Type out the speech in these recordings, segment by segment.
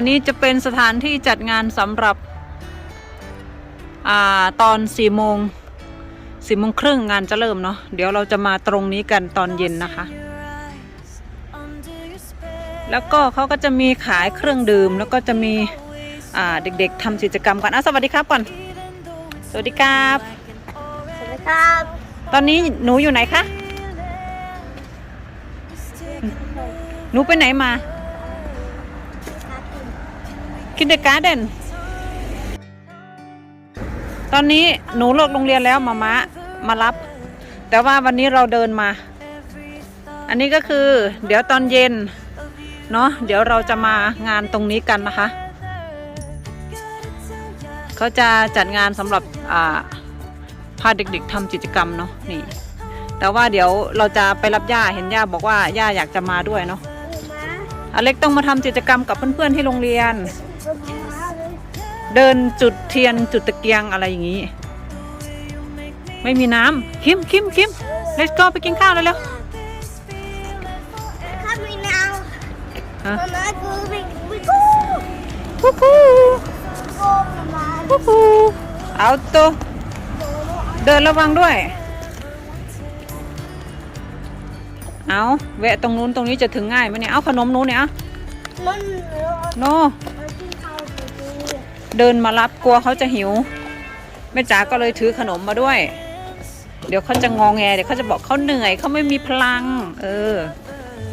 อันนี้จะเป็นสถานที่จัดงานสำหรับอ่าตอนสี่โมงสี่โมงครึ่งงานจะเริ่มเนาะเดี๋ยวเราจะมาตรงนี้กันตอนเย็นนะคะ แล้วก็เขาก็จะมีขายเครื่องดื่ม แล้วก็จะมีอ่าเด็กๆทำกิจกรรมกันอะสวัสดีครับก่อน สวัสดีครับ สวัสดีครับ ตอนนี้หนูอยู่ไหนคะ หนูไปไหนมา คินเดการ์เดนตอนนี้หนูเลิกโรงเรียนแล้วมามามารับ แต่ว่าวันนี้เราเดินมา อันนี้ก็คือ เดี๋ยวตอนเย็น เนาะเดี๋ยวเราจะมางานตรงนี้กันนะคะ เขาจะจัดงานสำหรับพาเด็กๆทำกิจกรรมเนาะนี่ แต่ว่าเดี๋ยวเราจะไปรับย่าเห็นย่าบอกว่าย่าอยากจะมาด้วยเนาะอเล็กต้องมาทำกิจกรรมกับเพื่อนๆที่โรงเรียน เดินจุดเทียนจุดตะเกียงอะไรอย่างนี้ ไม่มีน้ำคิมคิมคิม let's go ไปกินข้าวเลยเร็วข้ามีนาวฮะมามากูไปไปกูฮู้ฮู้กูมามาฮู้ฮู้เอาตัวเดินระวังด้วย เอาแวะตรงนู้นตรงนี้จะถึงง่ายไหมเนี่ย เอาขนมนู้นเนี่ยเอามันโนมันกินข้าวดี เดินมารับกลัวเขาจะหิวแม่จ๋าก็เลยถือขนมมาด้วย เดี๋ยวเขาจะงองแงเดี๋ยวเขาจะบอกเขาเหนื่อยเขาไม่มีพลัง เออ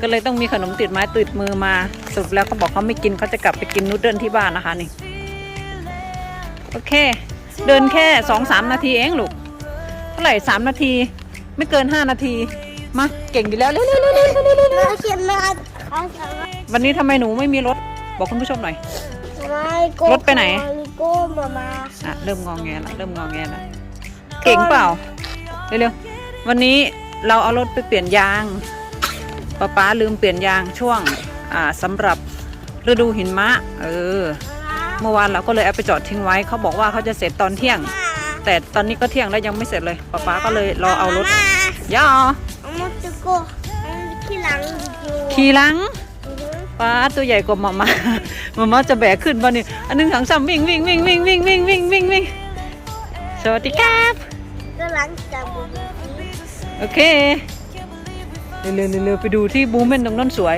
ก็เลยต้องมีขนมติดไม้ติดมือมาสรุปแล้วเขาบอกเขาไม่กินเขาจะกลับไปกินนูดเดิลที่บ้านนะคะนี่โอเค เดินแค่สองสามนาทีเองลูกเท่าไหร่สามนาที ไม่เกินห้านาทีมาเก่งดีแล้วเร็วเร็วเร็วเร็วเร็วเร็วๆเร็วมาเขียนมาข้าวสารวันนี้ทำไมหนูไม่มีรถบอกคุณผู้ชมหน่อย รถไปไหนกูมามาอะเริ่มงองแงละเริ่มงองแงละเก่งเปล่า เร็วๆ วันนี้เราเอารถไปเปลี่ยนยางป๊าป๊าลืมเปลี่ยนยางช่วง อ่าสำหรับฤดูหินมะ เออ เมื่อวานเราก็เลยเอาไปจอดทิ้งไว้ เขาบอกว่าเขาจะเสร็จตอนเที่ยง แต่ตอนนี้ก็เที่ยงแล้วยังไม่เสร็จเลยป๊าป๊าก็เลยรอเอารถย่าเอามาตะโกเอาขี้หลังดูขี่หลังอือฮึ ป้าตัวใหญ่กว่าหมามาหมามาจะแบกขึ้นมานี่อันหนึงถังซ้ำวิ่งวิ่งวิ่งวิ่งวิ่งวิ่งวิ่งวิ่งวิ่งสวัสดีครับก็หลังจากบุญนี้โอเคเร็วๆเร็วๆไปดูที่บูมเมนตรงนั้นสวย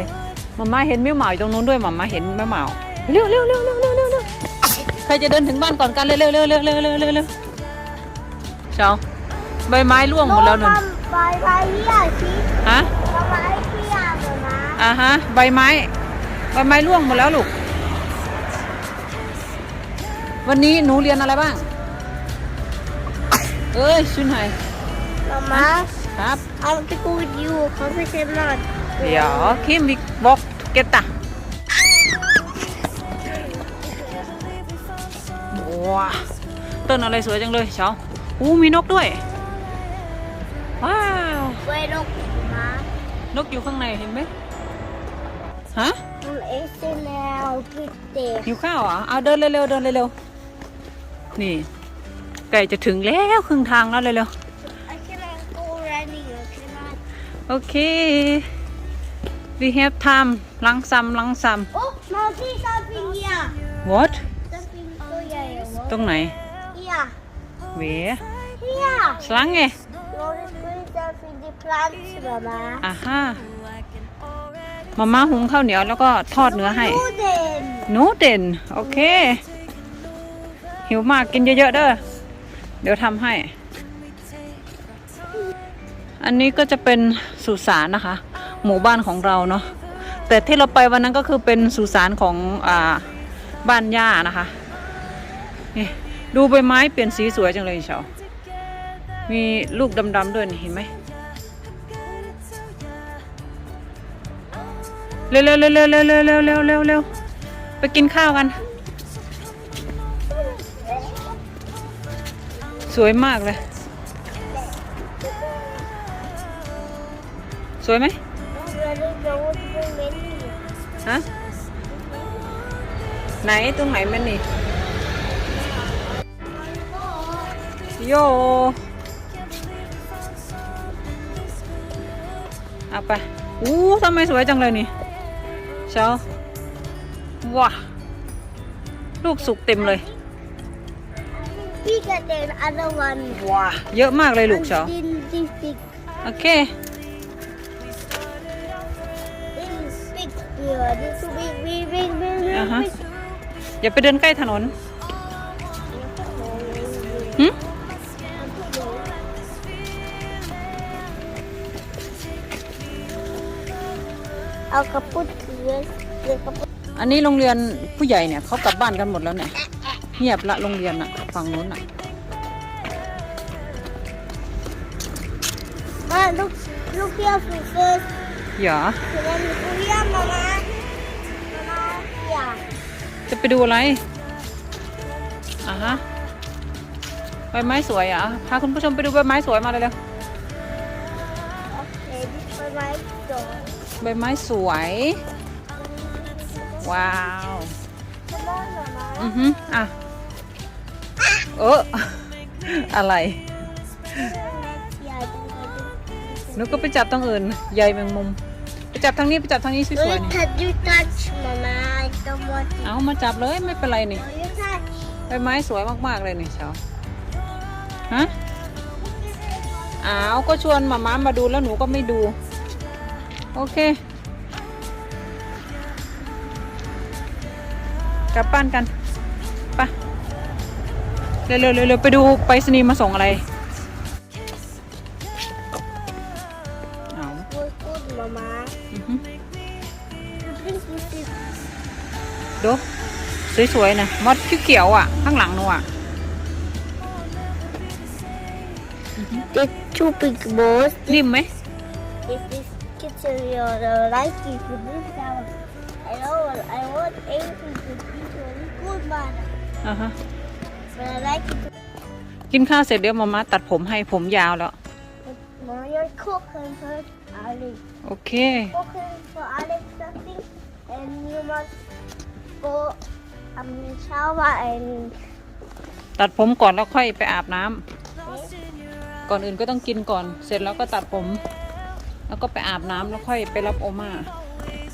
มาม่าเห็นแม่เหมาอยู่ตรงนู้นด้วยมาม่าเห็นแม่เหมาเร็วๆเร็วๆเร็วๆเร็วๆเร็วๆเร็วๆใครจะเดินถึงบ้านก่อนกันเร็วๆเร็วๆเร็วๆเร็วๆเร็วๆเร็วๆเร็วๆเช้าใบไม้ร่วงหมดแล้วนุ่นใบใบเหี้ยชีฮะใบไม้เหี้ยหมดนะอ่าฮะใบไม้ ใบไม้ร่วงหมดแล้วลูก วันนี้หนูเรียนอะไรบ้าง เอ้ยชุนไห้มามาครับเอาตะกูอยู่เขาไม่ใช่นอนเดี๋ยวคิมวิกบอกเกตตาว้าต้นอะไรสวยจังเลยเช้าอู้มีนกด้วย ว้าวเวนกมานกอยู่ข้างในเห็นไหม ฮะมันเอสแนลพิเตหิวข้าวเหรอะเอาเดินเร็วๆเดินเร็วๆนี่ใกล้จะถึงแล้วครึ่งทางแล้วเร็ว I cannot go running I cannot ๆโอเค we have time ลังซัมลังซัม oh มาที่ something here what something ตัวใหญ่อะตรงไหน here เว here สลังไง no this is something the plants มามาอ่าฮะ มาม่าหุงข้าวเหนียวแล้วก็ทอดเนื้อให้ดูเด่นหนูเด่นโอเค หิวมากกินเยอะๆเด้อเดี๋ยวทำให้ อันนี้ก็จะเป็นสุสานนะคะ หมู่บ้านของเราเนาะแต่ที่เราไปวันนั้นก็คือเป็นสุสานของอ่าบ้านย่านะคะนี่ดูใบไม้เปลี่ยนสีสวยจังเลยเชียวมีลูกดำๆด้วยนี่เห็นไหม เร็วเร็วเร็วเร็วเร็วเร็วเร็วเร็วเร็วเร็วไปกินข้าวกัน สวยมากเลย สวยไหมฮะไหนตรงไหนมันนี่โยเอาไปอู้ทำไมสวยจังเลยนี่ เช้าว้าลูกสุกเต็มเลย bigger than other one ว้าเยอะมากเลยลูกเฉา And then this big โอเค this is big here this is big big big big big อ่าฮะ big อย่าไปเดินใกล้ถนนหึเอากระปุก เรือเรือกระปุกอันนี้โรงเรียนผู้ใหญ่เนี่ยเขากลับบ้านกันหมดแล้วเนี่ยเงียบละโรงเรียนอะฝั่งนู้นอะมาลูกลูกเที่ยวสุดเลยอย่าถึงแล้วลูกเที่ยวมามามามาอย่าจะไปดูอะไรอะฮะใบไม้สวยอะพาคุณผู้ชมไปดูใบไม้สวยมาเลยเร็วโอเคไปไว้ก่อนใบไม้สวย ว้าวจะมองหน่อยมาอือฮึอะ เอออะไรอย่าจังเลยหนูก็ไปจับตรงอื่นใยแมงมุม ไปจับทางนี้ไปจับทางนี้สเฮ้วยยๆนี่ touch you touch มามา I don't want to เอามาจับเลยไม่เป็นไรนี่ No, you touch ใบไม้สวยมาก ๆ เลยนี่เชาฮะอ้าว ก็ชวนมาม้ามาดูแล้วหนูก็ไม่ดู โอเค กลับบ้านกันไปะเร็วๆเร็วๆไปดูไปรษณีย์มาส่งอะไรเอา good good มามาอือฮึ This is this ดูสวยๆนะมดเขียวๆอะ ข้างหลังหนูอะ This two big balls นิ่มไหม If this kitchen your uh, like it to this down I know I want everything to be really good man อ่าฮะ but I like it to กินข้าวเสร็จเดี๋ยวมาม่าตัดผมให้ผมยาวแล้ว Now you're cooking for Alex. โอเค Cooking for Alex something, and you must go um shower and ตัดผมก่อนแล้วค่อยไปอาบน้ำ ก่อนอื่นก็ต้องกินก่อน เสร็จแล้วก็ตัดผม แล้วก็ไปอาบน้ำแล้วค่อยไปรับโอมา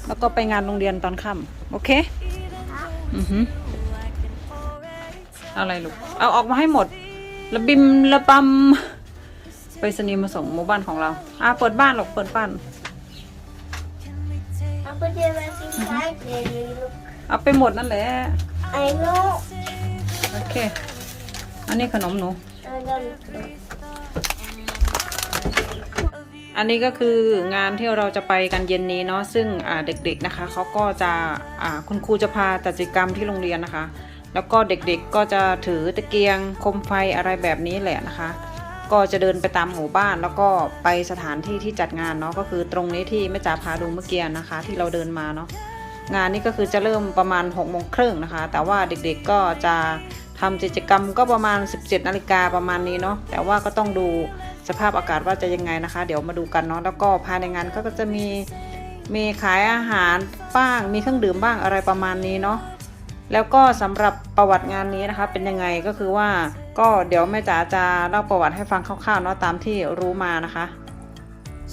แล้วก็ไปงานโรงเรียนตอนค่ำโอเค อือหือ อะไรลูก เอาออกมาให้หมด ระบิมระบำไปสนีย์มาส่งหมู่บ้านของเรา อ่าเปิดบ้านหรอกเปิดบ้าน I put your mess inside there. You look. เอาไปหมดนั่นแหละ I know. โอเค อันนี้ขนมหนู And then อันนี้ก็คืองานที่เราจะไปกันเย็นนี้เนาะซึ่งอ่าเด็กๆนะคะเขาก็จะอ่าคุณครูจะพาจัดกิจกรรมที่โรงเรียนนะคะ แล้วก็เด็กๆก็จะถือตะเกียงคมไฟอะไรแบบนี้แหละนะคะ ก็จะเดินไปตามหมู่บ้านแล้วก็ไปสถานที่ที่จัดงานเนาะก็คือตรงนี้ที่แม่จ๋าพาดูเมื่อกี้นะคะ ที่เราเดินมาเนาะงานนี้ก็คือจะเริ่มประมาณ6กโมงครึ่งนะคะ แต่ว่าเด็กๆก็จะทำกิจกรรมก็ประมาณ 17นาฬิกาประมาณนี้เนาะแต่ว่าก็ต้องดูสภาพอากาศว่าจะยังไงนะคะ เดี๋ยวมาดูกันเนาะแล้วก็ภายในงานก็จะมีมีขายอาหารบ้าง มีเครื่องดื่มบ้างอะไรประมาณนี้เนาะ แล้วก็สำหรับประวัติงานนี้นะคะเป็นยังไงก็คือว่าก็เดี๋ยวแม่จ๋าจะเล่าประวัติให้ฟังคร่าวๆเนาะตามที่รู้มานะคะ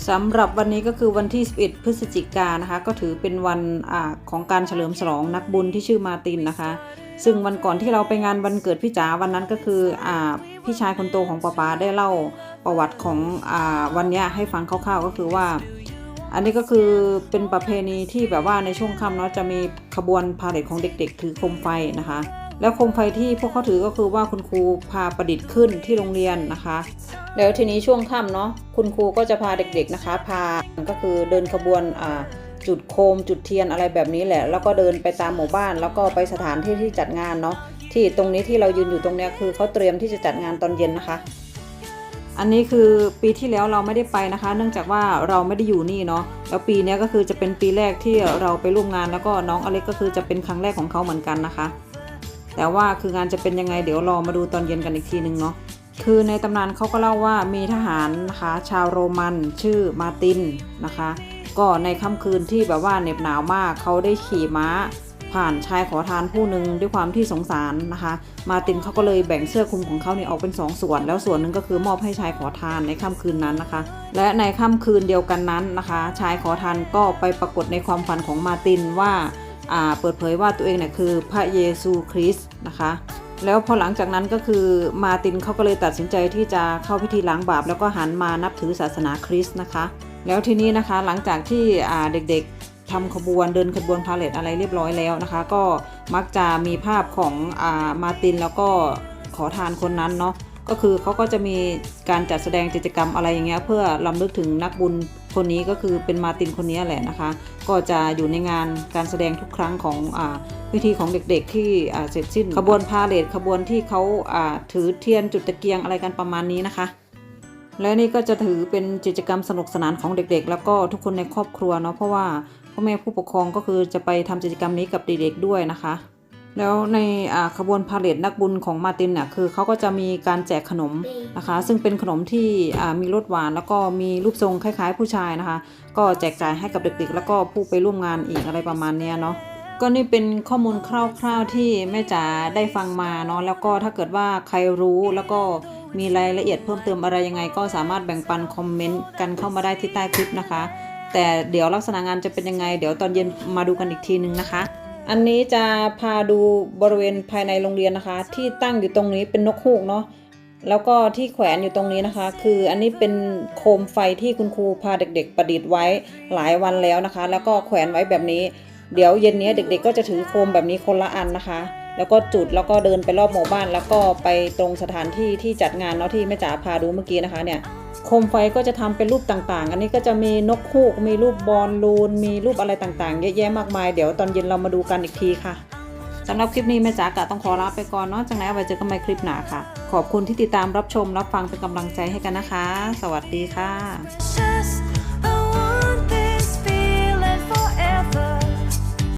สำหรับวันนี้ก็คือวันที่ 11 พฤศจิกายนนะคะ ก็ถือเป็นวันอของการเฉลิมฉลองนักบุญที่ชื่อมาตินนะคะ ซึ่งวันก่อนที่เราไปงานวันเกิดพี่จ๋าวันนั้นก็คืออ่าพี่ชายคนโตของป๊าป๊าได้เล่าประวัติของอ่าวันนี้ให้ฟังคร่าวๆก็คือว่า อันนี้ก็คือเป็นประเพณีที่แบบว่าในช่วงค่ำเนาะจะมีขบวนพาเหรดของเด็ก ๆ ถือโคมไฟนะคะ แล้วโคมไฟที่พวกเขาถือก็คือว่าคุณครูพาประดิษฐ์ขึ้นที่โรงเรียนนะคะ แล้วทีนี้ช่วงค่ำเนาะคุณครูก็จะพาเด็กๆนะคะ พาก็คือเดินขบวนอ่าจุดโคมจุดเทียนอะไรแบบนี้แหละ แล้วก็เดินไปตามหมู่บ้าน แล้วก็ไปสถานที่ที่จัดงานเนาะที่ตรงนี้ที่เรายืนอยู่ตรงเนี้ยคือเขาเตรียมที่จะจัดงานตอนเย็นนะคะ อันนี้คือปีที่แล้วเราไม่ได้ไปนะคะ เนื่องจากว่าเราไม่ได้อยู่นี่เนาะแล้วปีนี้ก็คือจะเป็นปีแรกที่เราไปร่วมงานแล้วก็น้องอเล็กก็คือจะเป็นครั้งแรกของเขาเหมือนกันนะคะ แต่ว่าคืองานจะเป็นยังไงเดี๋ยวรอมาดูตอนเย็นกันอีกทีนึงเนาะคือในตำนานเขาก็เล่าว่ามีทหารนะคะ ชาวโรมันชื่อมาตินนะคะ ก็ในค่ำคืนที่แบบว่าเหน็บหนาวมากเขาได้ขี่ม้า ผ่านชายขอทานผู้หนึ่งด้วยความที่สงสารนะคะ มาตินเขาก็เลยแบ่งเสื้อคลุมของเขาเนี่ยออกเป็นสองส่วน แล้วส่วนหนึ่งก็คือมอบให้ชายขอทานในค่ำคืนนั้นนะคะ และในค่ำคืนเดียวกันนั้นนะคะ ชายขอทานก็ไปปรากฏในความฝันของมาตินว่าอ่าเปิดเผยว่าตัวเองเนี่ยคือพระเยซูคริสต์นะคะแล้วพอหลังจากนั้นก็คือมาตินเขาก็เลยตัดสินใจที่จะเข้าพิธีล้างบาป แล้วก็หันมานับถือศาสนาคริสต์นะคะ แล้วทีนี้นะคะหลังจากที่เด็กๆทำขบวนเดินขบวนพาเลทอะไรเรียบร้อยแล้วนะคะ ก็มักจะมีภาพของอามาตินแล้วก็ขอทานคนนั้นเนาะก็คือเขาก็จะมีการจัดแสดงกิจกรรมอะไรอย่างเงี้ยเพื่อลำลึกถึงนักบุญคนนี้ก็คือเป็นมาตินคนนี้แหละนะคะ ก็จะอยู่ในงานการแสดงทุกครั้งของอพิธีของเด็กๆ ที่เสร็จสิ้นขบวนพาเลทขบวนที่เขาถือเทียนจุดตะเกียงอะไรกันประมาณนี้นะคะ และนี่ก็จะถือเป็นกิจกรรมสนุกสนานของเด็กๆ แล้วก็ทุกคนในครอบครัวเนาะเพราะว่าพ่อแม่ผู้ปกครองก็คือจะไปทำกิจกรรมนี้กับเด็กๆด้วยนะคะ แล้วในขบวนพาเลทนักบุญของมาตินเนี่ยคือเขาก็จะมีการแจกขนมนะคะ ซึ่งเป็นขนมที่มีรสหวานแล้วก็มีรูปทรงคล้ายๆ ผู้ชายนะคะ ก็แจกจ่ายให้กับเด็กๆ แล้วก็ผู้ไปร่วมงานอีกอะไรประมาณนี้เนาะก็นี่เป็นข้อมูลคร่าวๆที่แม่จ๋าได้ฟังมาเนาะแล้วก็ถ้าเกิดว่าใครรู้แล้วก็ มีรายละเอียดเพิ่มเติมอะไรยังไง ก็สามารถแบ่งปันคอมเมนต์กันเข้ามาได้ที่ใต้คลิปนะคะ แต่เดี๋ยวลักษณะงานจะเป็นยังไง เดี๋ยวตอนเย็นมาดูกันอีกทีนึงนะคะ อันนี้จะพาดูบริเวณภายในโรงเรียนนะคะ ที่ตั้งอยู่ตรงนี้เป็นนกฮูกเนาะแล้วก็ที่แขวนอยู่ตรงนี้นะคะ คืออันนี้เป็นโคมไฟที่คุณครูพาเด็ก ๆ ประดิษฐ์ไว้หลายวันแล้วนะคะ แล้วก็แขวนไว้แบบนี้ เดี๋ยวเย็นนี้เด็ก ๆ ก็จะถือโคมแบบนี้คนละอันนะคะ แล้วก็จุดแล้วก็เดินไปรอบหมู่บ้าน แล้วก็ไปตรงสถานที่ที่จัดงานเนาะที่แม่จ๋าพาดูเมื่อกี้นะคะเนี่ยโคมไฟก็จะทำเป็นรูปต่างๆ อันนี้ก็จะมีนกฮูก มีรูปบอลลูน มีรูปอะไรต่างๆ เยอะแยะมากมาย เดี๋ยวตอนเย็นเรามาดูกันอีกทีค่ะ สำหรับคลิปนี้แม่จ๋ากะต้องขอลาไปก่อนเนาะ จากนั้นเอาไว้เจอกันใหม่คลิปหน้าค่ะ ขอบคุณที่ติดตามรับชมรับฟังเป็นกำลังใจให้กันนะคะ สวัสดีค่ะ